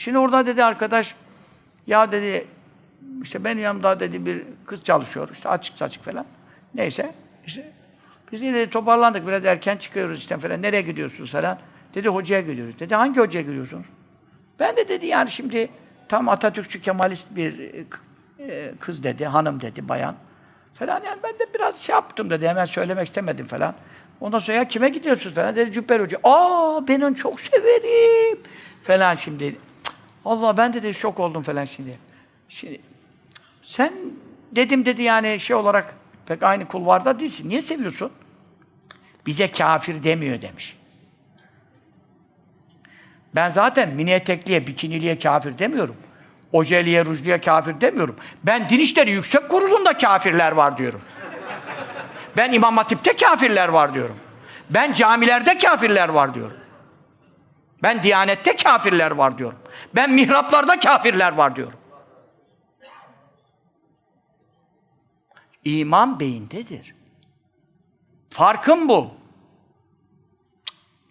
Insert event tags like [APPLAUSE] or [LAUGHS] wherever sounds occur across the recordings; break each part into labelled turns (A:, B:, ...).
A: Şimdi orada dedi arkadaş, ya dedi, işte benim yanımda dedi bir kız çalışıyor, işte açık saçık falan. Neyse, işte biz dedi toparlandık, biraz erken çıkıyoruz işte falan. Nereye gidiyorsunuz falan? Dedi hocaya gidiyoruz. Dedi hangi hocaya gidiyorsunuz? Ben de dedi yani şimdi tam Atatürkçü Kemalist bir e, kız dedi, hanım dedi, bayan falan. Yani ben de biraz şey yaptım dedi, hemen söylemek istemedim falan. Ondan sonra ya kime gidiyorsunuz falan dedi Cübber Hoca. Aa ben onu çok severim falan şimdi. Allah ben de, dedi şok oldum falan şimdi. Şimdi sen dedim dedi yani şey olarak pek aynı kulvarda değilsin. Niye seviyorsun? Bize kafir demiyor demiş. Ben zaten mini etekliye, bikiniliye kafir demiyorum. Ojeliye, rujluya kafir demiyorum. Ben Din İşleri Yüksek Kurulu'nda kafirler var diyorum. Ben İmam Hatip'te kafirler var diyorum. Ben camilerde kafirler var diyorum. Ben Diyanet'te kafirler var diyorum. Ben mihraplarda kafirler var diyorum. İman beyindedir. Farkım bu.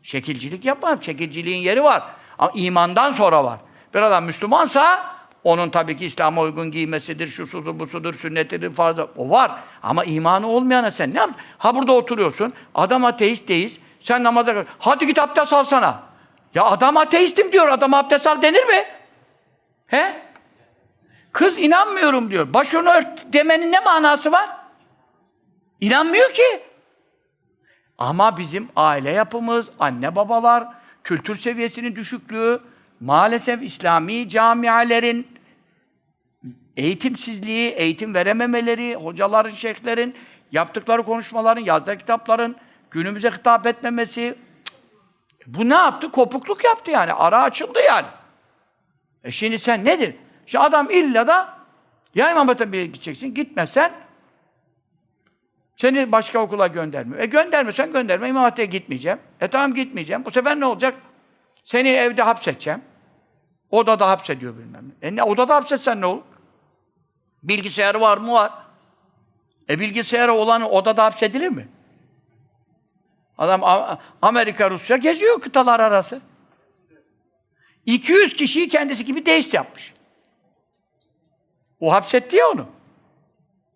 A: Şekilcilik yapmam. Şekilciliğin yeri var. Ama imandan sonra var. Bir adam Müslümansa onun tabii ki İslam'a uygun giymesidir, şu sudur, bu sudur, sünnetidir, fazla. O var. Ama imanı olmayana sen ne yap? Ha burada oturuyorsun. Adam ateist deyiz. Sen namaza. Hadi git abdest alsana. Ya adam ateistim diyor. Adam abdest al denir mi? He? Kız inanmıyorum diyor. Başını ört demenin ne manası var? İnanmıyor ki. Ama bizim aile yapımız, anne babalar, kültür seviyesinin düşüklüğü, maalesef İslami camialerin eğitimsizliği, eğitim verememeleri, hocaların, şeyhlerin yaptıkları konuşmaların, yazdığı kitapların günümüze hitap etmemesi. Bu ne yaptı? Kopukluk yaptı yani. Ara açıldı yani. E şimdi sen nedir? Şimdi adam illa da ya İmam Hatip'e gideceksin, gitmezsen seni başka okula göndermiyor. E göndermiyorsan gönderme. İmam Hatip'e gitmeyeceğim. E tamam gitmeyeceğim. Bu sefer ne olacak? Seni evde hapsedeceğim. Odada hapsediyor bilmem ne. E ne, odada hapsetsen ne olur? Bilgisayarı var mı? Var. E bilgisayarı olan odada hapsedilir mi? Adam Amerika, Rusya geziyor kıtalar arası. 200 kişiyi kendisi gibi deist yapmış. O hapsetti ya onu.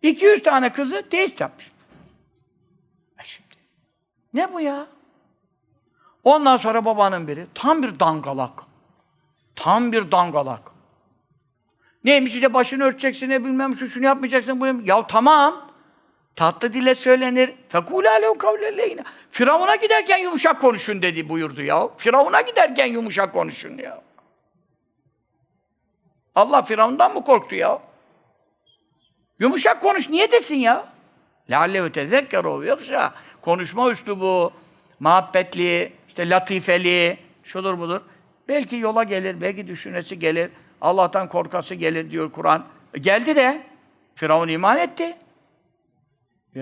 A: 200 tane kızı deist yapmış. E şimdi. Ne bu ya? Ondan sonra babanın biri tam bir dangalak. Tam bir dangalak. Neymiş işte başını örteceksin ne bilmem şu şunu yapmayacaksın bunu. Ya tamam. Tatlı dile söylenir. Fekûlâ lehu kavlen leyyina. Firavun'a giderken yumuşak konuşun dedi buyurdu ya. Firavun'a giderken yumuşak konuşun ya. Allah Firavun'dan mı korktu ya? Yumuşak konuş niye desin ya? Leallehu tezekkeru yoksa konuşma üslubu, muhabbetli, işte latifeli, şudur mudur. Belki yola gelir, belki düşünesi gelir. Allah'tan korkası gelir diyor Kur'an. E, Geldi de Firavun iman etti.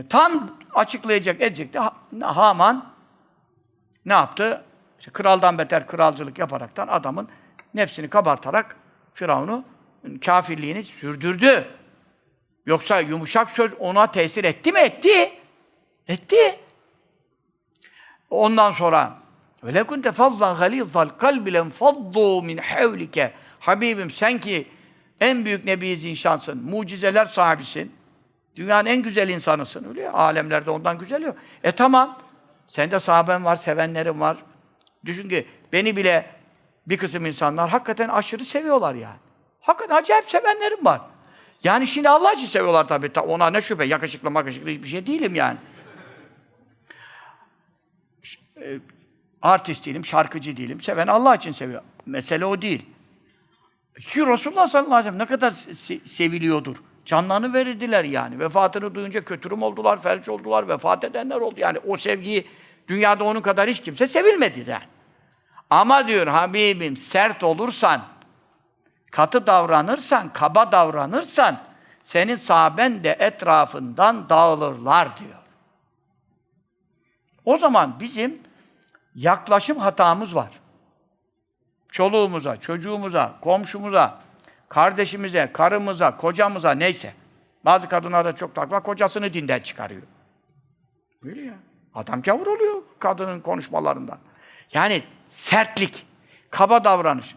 A: Tam açıklayacak, edecekti. Ha- Haman ne yaptı? İşte kraldan beter kralcılık yaparaktan adamın nefsini kabartarak Firavun'u kafirliğini sürdürdü. Yoksa yumuşak söz ona tesir etti mi? Etti. Etti. Ondan sonra ve kunte fazzan galizal kalbi lem faddu min havlike. Habibim sen ki en büyük nebi zişansın, mucizeler sahibisin. Dünyanın en güzel insanısın öyle ya. Alemlerde ondan güzel yok. E tamam. Sende sahaben var, sevenlerin var. Düşün ki beni bile bir kısım insanlar hakikaten aşırı seviyorlar yani. Hakikaten acayip sevenlerim var. Yani şimdi Allah için seviyorlar tabii. Ta- Ona ne şüphe, yakışıklı makışıklı hiçbir şey değilim yani. E, Artist değilim, şarkıcı değilim. Seven Allah için seviyor. Mesele o değil. Ki Resulullah sallallahu aleyhi ve sellem ne kadar se- seviliyordur. Canlarını verirdiler yani. Vefatını duyunca kötürüm oldular, felç oldular, vefat edenler oldu. Yani o sevgiyi dünyada onun kadar hiç kimse sevilmedi yani. Ama diyor Habibim sert olursan, katı davranırsan, kaba davranırsan senin sahaben de etrafından dağılırlar diyor. O zaman bizim yaklaşım hatamız var. Çoluğumuza, çocuğumuza, komşumuza, kardeşimize, karımıza, kocamıza neyse. Bazı kadınlar da çok takva kocasını dinden çıkarıyor. Böyle ya. Adam gavur oluyor kadının konuşmalarından. Yani sertlik, kaba davranış.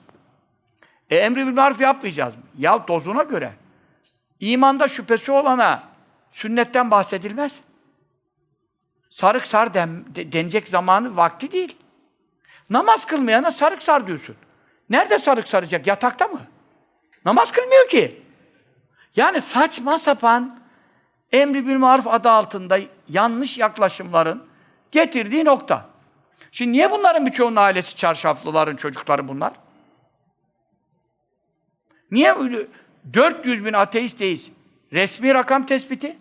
A: E emri bil maruf yapmayacağız mı? Ya dozuna göre. İmanda şüphesi olana sünnetten bahsedilmez. Sarık sar dem, de- denecek zamanı vakti değil. Namaz kılmayana sarık sar diyorsun. Nerede sarık saracak? Yatakta mı? Namaz kılmıyor ki. Yani saçma sapan emri bil maruf adı altında yanlış yaklaşımların getirdiği nokta. Şimdi niye bunların birçoğunun ailesi çarşaflıların çocukları bunlar? Niye öyle 400 bin ateist deyiz? Resmi rakam tespiti.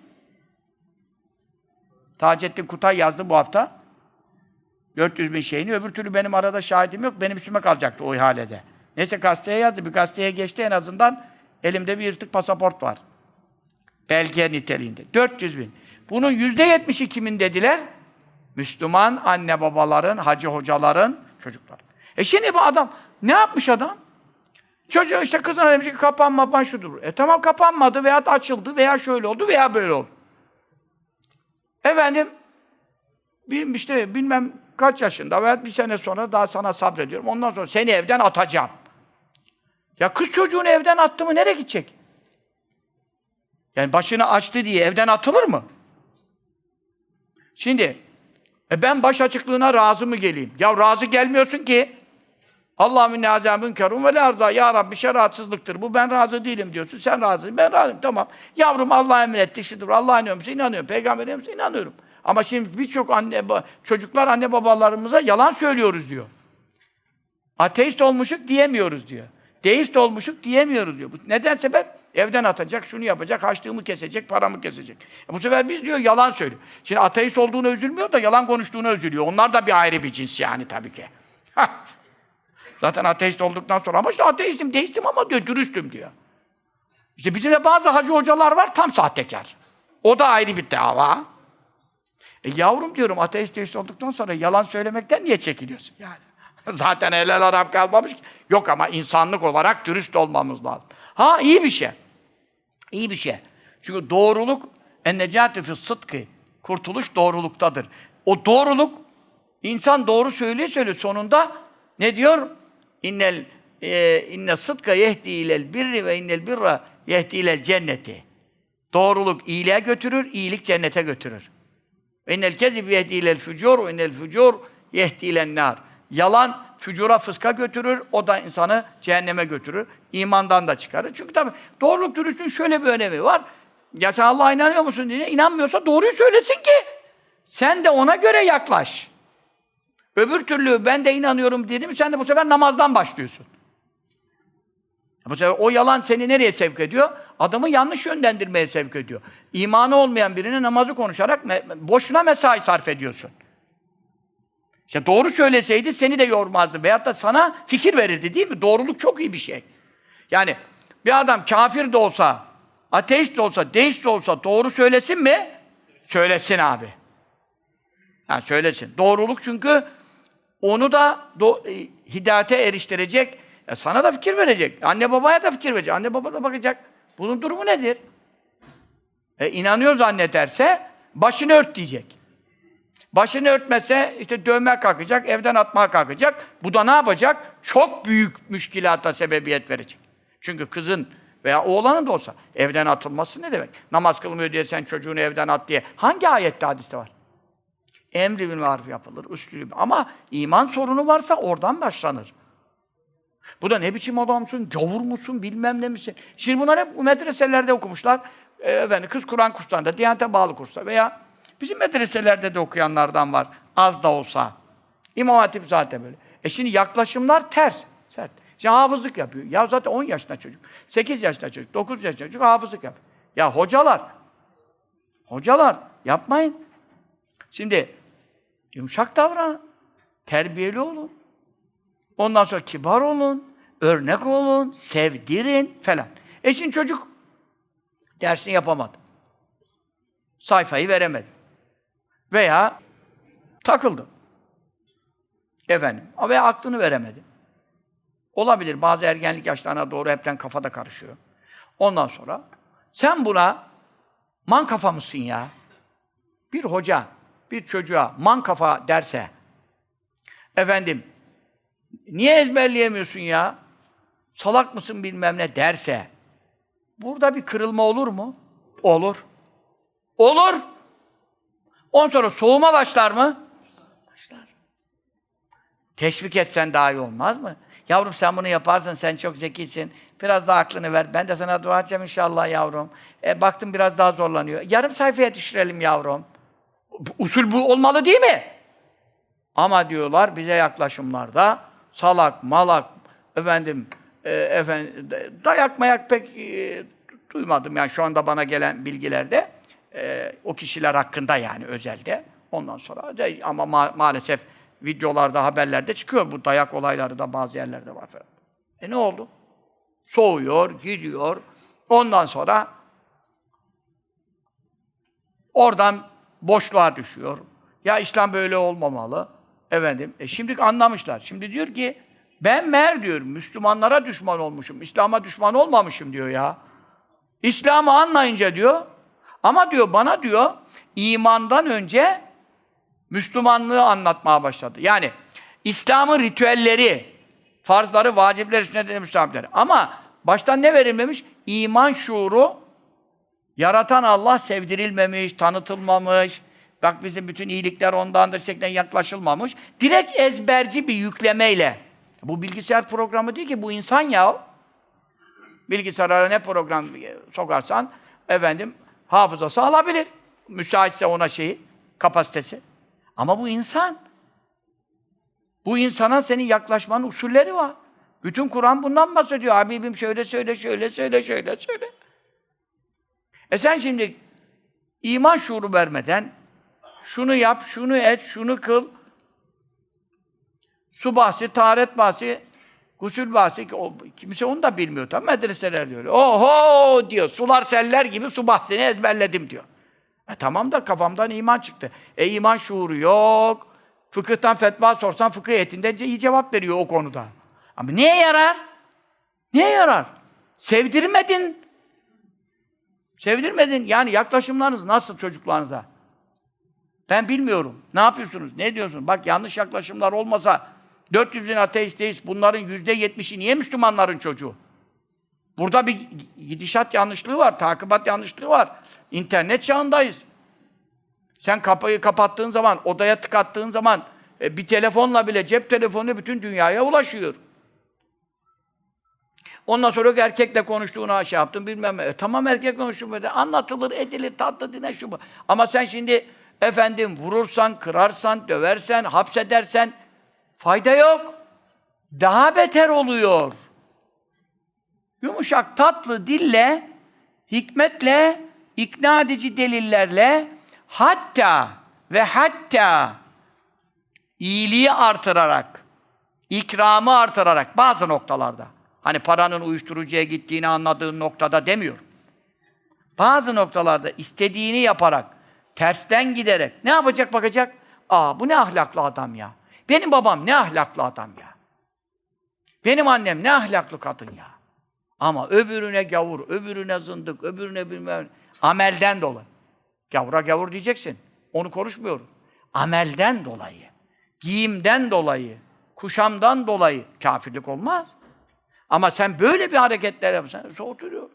A: Taceddin Kutay yazdı bu hafta. 400 bin şeyini. Öbür türlü benim arada şahidim yok. Benim üstüme kalacaktı o ihalede. Neyse gazeteye yazdı. Bir gazeteye geçti en azından. Elimde bir yırtık pasaport var. Belge niteliğinde. 400 bin. Bunun yüzde yetmişi kimin dediler? Müslüman anne babaların, hacı hocaların, çocuklar. E şimdi bu adam, ne yapmış adam? Çocuğa işte kızına demiş ki kapan mapan şudur. E tamam kapanmadı veya açıldı veya şöyle oldu veya böyle oldu. Efendim, işte bilmem kaç yaşında veya bir sene sonra daha sana sabrediyorum. Ondan sonra seni evden atacağım. Ya kız çocuğunu evden attı mı nereye gidecek? Yani başını açtı diye evden atılır mı? Şimdi e ben baş açıklığına razı mı geleyim? Ya razı gelmiyorsun ki. Allah minne azâ kerun ve arza. Ya Rabbi şeriatsızlıktır. Bu ben razı değilim diyorsun. Sen razı. Ben razıyım. Tamam. Yavrum Allah emretti. Şudur. Allah'a inanıyor musun? İnanıyorum. Peygamber'e? İnanıyorum. Ama şimdi birçok anne, çocuklar anne babalarımıza yalan söylüyoruz diyor. Ateist olmuşuk diyemiyoruz diyor. Deist olmuşuk diyemiyoruz diyor. Neden sebep? Evden atacak, şunu yapacak, haçlığımı kesecek, paramı kesecek. E bu sefer biz diyor yalan söylüyor. Şimdi ateist olduğuna üzülmüyor da yalan konuştuğuna üzülüyor. Onlar da bir ayrı bir cins yani tabii ki. [LAUGHS] Zaten ateist olduktan sonra ama işte ateistim, deistim ama diyor, dürüstüm diyor. İşte bizim de bazı hacı hocalar var tam sahtekar. O da ayrı bir dava. E yavrum diyorum ateist deist olduktan sonra yalan söylemekten niye çekiliyorsun yani? Zaten helal haram kalmamış ki. Yok ama insanlık olarak dürüst olmamız lazım. Ha iyi bir şey. İyi bir şey. Çünkü doğruluk ennecâtü fis sıdkı. Kurtuluş doğruluktadır. O doğruluk insan doğru söylüyor söylüyor sonunda ne diyor? İnnel e, inne sıdka yehdi ilel birri ve innel birra yehdi ilel cenneti. Doğruluk iyiliğe götürür, iyilik cennete götürür. Ve innel kezib yehdi ilel fücur ve innel fücur yehdi ilen nar. Yalan fücura fıska götürür, o da insanı cehenneme götürür. İmandan da çıkarır. Çünkü tabii doğruluk dürüstlüğün şöyle bir önemi var. Ya sen Allah'a inanıyor musun diye inanmıyorsa doğruyu söylesin ki sen de ona göre yaklaş. Öbür türlü ben de inanıyorum dedim sen de bu sefer namazdan başlıyorsun. Bu sefer o yalan seni nereye sevk ediyor? Adamı yanlış yönlendirmeye sevk ediyor. İmanı olmayan birine namazı konuşarak me- boşuna mesai sarf ediyorsun. İşte doğru söyleseydi seni de yormazdı. Veyahut da sana fikir verirdi değil mi? Doğruluk çok iyi bir şey. Yani bir adam kafir de olsa, ateist de olsa, deist de olsa doğru söylesin mi? Söylesin abi. Yani söylesin. Doğruluk çünkü onu da do- e, hidayete eriştirecek. E sana da fikir verecek. Anne babaya da fikir verecek. Anne baba da bakacak. Bunun durumu nedir? E inanıyor zannederse başını ört diyecek. Başını örtmese işte dövmeye kalkacak, evden atmaya kalkacak. Bu da ne yapacak? Çok büyük müşkilata sebebiyet verecek. Çünkü kızın veya oğlanın da olsa evden atılması ne demek? Namaz kılmıyor diye sen çocuğunu evden at diye. Hangi ayette hadiste var? Emri bil maruf yapılır, üstülü. Ama iman sorunu varsa oradan başlanır. Bu da ne biçim adamsın, gavur musun, bilmem ne misin? Şimdi bunlar hep medreselerde okumuşlar. E, efendim, kız Kur'an kurslarında, Diyanet'e bağlı kurslar veya bizim medreselerde de okuyanlardan var. Az da olsa. İmam Hatip zaten böyle. E şimdi yaklaşımlar ters. Sert. Şimdi hafızlık yapıyor. Ya zaten 10 yaşında çocuk, 8 yaşında çocuk, 9 yaşında çocuk hafızlık yapıyor. Ya hocalar, hocalar yapmayın. Şimdi yumuşak davranın, terbiyeli olun. Ondan sonra kibar olun, örnek olun, sevdirin falan. E şimdi çocuk dersini yapamadı. Sayfayı veremedi. Veya takıldı. Efendim. Veya aklını veremedi. Olabilir. Bazı ergenlik yaşlarına doğru hepten kafada karışıyor. Ondan sonra sen buna man kafa mısın ya? Bir hoca, bir çocuğa man kafa derse efendim Niye ezberleyemiyorsun ya? salak mısın bilmem ne derse, burada bir kırılma olur mu? Olur. Olur. Ondan sonra soğuma başlar mı? Başlar. Teşvik etsen daha iyi olmaz mı? Yavrum sen bunu yaparsın, sen çok zekisin. Biraz daha aklını ver. Ben de sana dua edeceğim inşallah yavrum. E, baktım biraz daha zorlanıyor. Yarım sayfaya düşürelim yavrum. Usul bu olmalı değil mi? Ama diyorlar bize yaklaşımlarda salak, malak, efendim, e, efendim dayak mayak pek e, duymadım yani şu anda bana gelen bilgilerde e, o kişiler hakkında yani özelde. Ondan sonra de, ama ma- maalesef videolarda, haberlerde çıkıyor bu dayak olayları da bazı yerlerde var falan. E ne oldu? Soğuyor, gidiyor. Ondan sonra Oradan boşluğa düşüyor. Ya İslam böyle olmamalı. Efendim, e şimdi anlamışlar. Şimdi diyor ki, ben meğer diyor, Müslümanlara düşman olmuşum, İslam'a düşman olmamışım diyor ya. İslam'ı anlayınca diyor, ama diyor bana diyor, imandan önce Müslümanlığı anlatmaya başladı. Yani İslam'ın ritüelleri, farzları, vacipleri, sünnetleri, müstahapleri. Ama baştan ne verilmemiş? İman şuuru, Yaratan Allah sevdirilmemiş, tanıtılmamış. Bak bizim bütün iyilikler ondandır şeklinde yaklaşılmamış. Direkt ezberci bir yüklemeyle. Bu bilgisayar programı değil ki bu insan ya. Bilgisayara ne program sokarsan efendim hafızası alabilir. Müsaitse ona şeyi, kapasitesi. Ama bu insan. Bu insana senin yaklaşmanın usulleri var. Bütün Kur'an bundan bahsediyor. Habibim şöyle söyle, şöyle söyle, şöyle söyle. E sen şimdi iman şuuru vermeden şunu yap, şunu et, şunu kıl. Su bahsi, taharet bahsi, gusül bahsi, o, kimse onu da bilmiyor tabii medreseler diyor. Oho diyor, sular seller gibi su bahsini ezberledim diyor. E tamam da kafamdan iman çıktı. E iman şuuru yok. Fıkıhtan fetva sorsan fıkıh heyetinden iyi cevap veriyor o konuda. Ama neye yarar? Neye yarar? Sevdirmedin, Sevdirmedin. Yani yaklaşımlarınız nasıl çocuklarınıza? Ben bilmiyorum. Ne yapıyorsunuz? Ne diyorsunuz? Bak yanlış yaklaşımlar olmasa 400 bin ateist deist bunların yüzde yetmişi niye Müslümanların çocuğu? Burada bir gidişat yanlışlığı var, takibat yanlışlığı var. İnternet çağındayız. Sen kapıyı kapattığın zaman, odaya tıkattığın zaman e, bir telefonla bile, cep telefonu bütün dünyaya ulaşıyor. Ondan sonra yok erkekle konuştuğuna şey yaptım bilmem ne. E, tamam erkek böyle. Anlatılır, edilir, tatlı dine şu bu. Ama sen şimdi efendim vurursan, kırarsan, döversen, hapsedersen fayda yok. Daha beter oluyor. Yumuşak, tatlı dille, hikmetle, ikna edici delillerle hatta ve hatta iyiliği artırarak, ikramı artırarak bazı noktalarda Hani paranın uyuşturucuya gittiğini anladığın noktada demiyor. Bazı noktalarda istediğini yaparak, tersten giderek ne yapacak bakacak? Aa bu ne ahlaklı adam ya. Benim babam ne ahlaklı adam ya. Benim annem ne ahlaklı kadın ya. Ama öbürüne gavur, öbürüne zındık, öbürüne bilmem amelden dolayı. Gavura gavur diyeceksin. Onu konuşmuyorum. Amelden dolayı, giyimden dolayı, kuşamdan dolayı kafirlik olmaz. Ama sen böyle bir hareketler yapsan, soğutuyor.